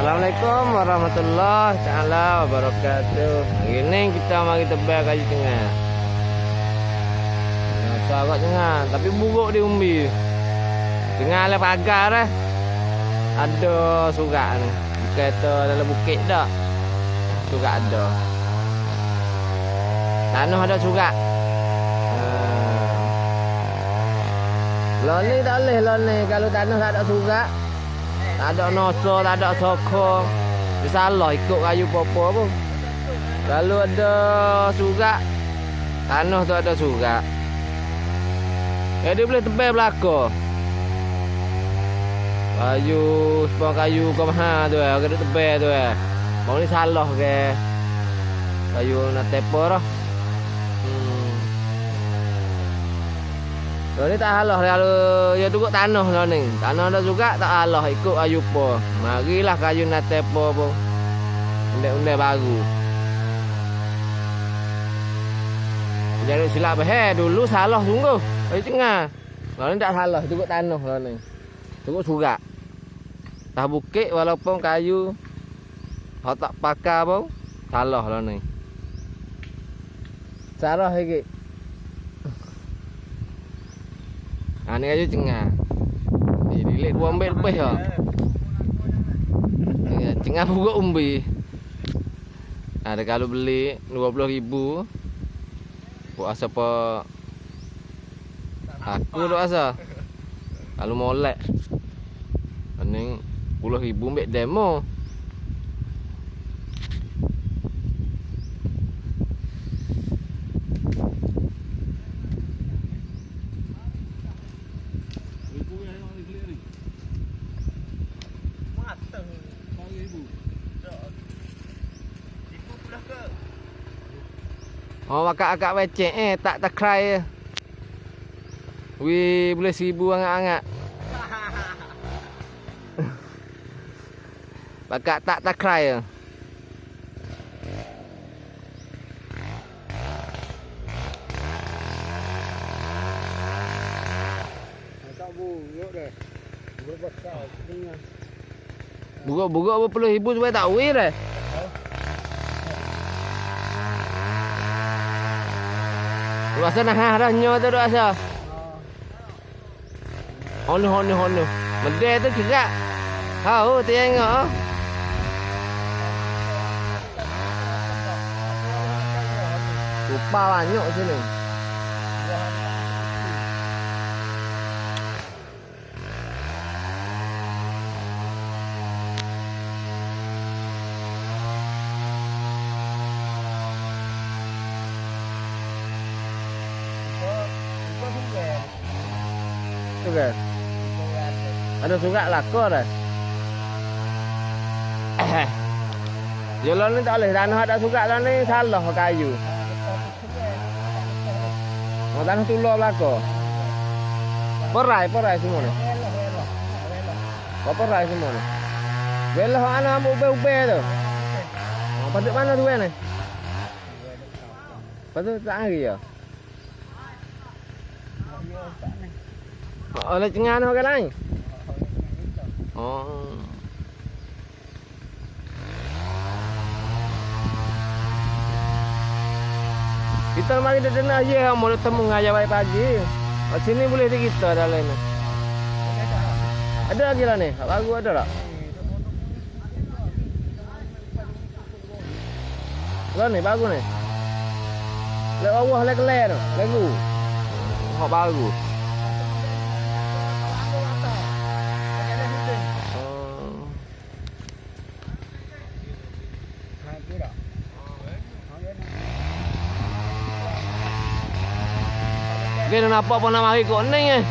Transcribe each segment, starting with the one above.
Assalamualaikum warahmatullahi taala wabarakatuh. Hari ni kita mari tebal kayu tengah. Nah, sahabat tengah, tapi buruk dia umbi. Tengah lah pagar dah. Ada surat ni. Dalam bukit dak. Surat ada. Tanah ada surat. Ah. Loni tak boleh loni kalau tanah tak ada surat. Tak ada nosa, tak ada sokong. Dia salah ikut kayu apa-apa pun. Kalau ada surat, tanah tu ada surat. Eh dia boleh tebal belakang. Kayu, sepuluh kayu kau mahal tu eh. Kena tebal tu eh. Mau ni salah ke. Kayu nak tepo dah. So tak halah kalau ya duduk tanah lah ni. Tanah dah juga tak halah ikut ayu po. Marilah kayu nak tepo po. Undai-undai baru. Jadi silap beheh dulu salah sungguh. Kayu tengah. Kalau ni tak salah duduk tanah lah ni. Duduk surat. Tah bukit walaupun kayu Kalau tak pakar pun Salah lah ni Salah lagi Ha ni kayu cengah. Ni dilik dua ambil lebih lah Ya, Cengah buruk umbi. Ada kalau beli RM20,000 Buat apa? Aku duk asa Kalau molek. Ini RM10,000 ambil demo Oh akak-akak becek eh tak takrai. Wih boleh seribu angat-angat. Bakak tak takrai besar tengah. Buruk-buruk apa puluh ribu supaya tak wih dah. luasana ha ra nyo tu luasa honu honu honu. Mende tu juga hau, tengok oh. Lupa banyak sini. Tu kan. Ada surat lakor dah. Jalan ni tak boleh tanah ada surat lah ni salah kayu. Oh tanah tulur belaka. Perai, perai semua ni. Kau perai semua ni. Belah anak ambil ube-ube tu. Oh, patut mana tu ni? Patut tak hari ya? Oh, oleh tengah ni orang lain. Oh. Kita mari dah dengar je mau temu ngaya baik pagi. Oh, sini boleh di kita dah lain. Ada lagi lah ni. Baru ada tak? Lah ni bagus ni. Lek bawah lek lek tu. Lagu. Hak baru. Kena nampak pun nak mari kok ni eh.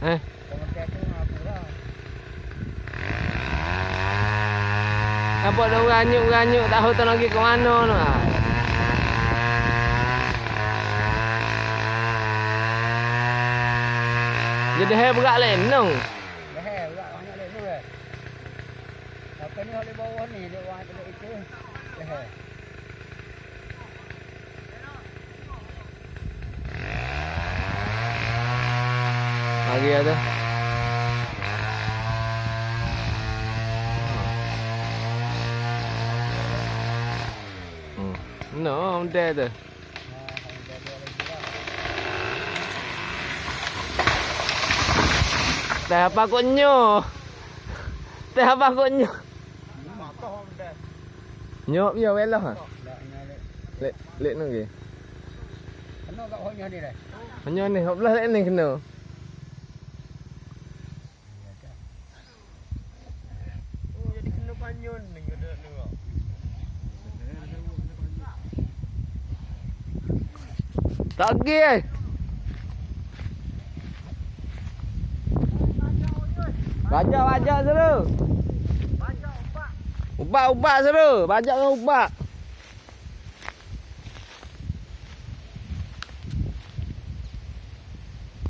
Eh. Nampak dah ranyuk-ranyuk tak tahu tu nak pergi ke mana tu. ah. Jadi hai berat lenong. kia chứ ừ. No, I'm dead. Teh apa konyo? Teh apa konyo? Nhộp nhiều bé lắm hả? Lệ, lệ nó kìa Nó gọi hôn nhau đi này Hôn nhau này, hộp lệ này Tak eh. Bajak bajak seru. Ubak ubak seru. Bajak dengan ubak.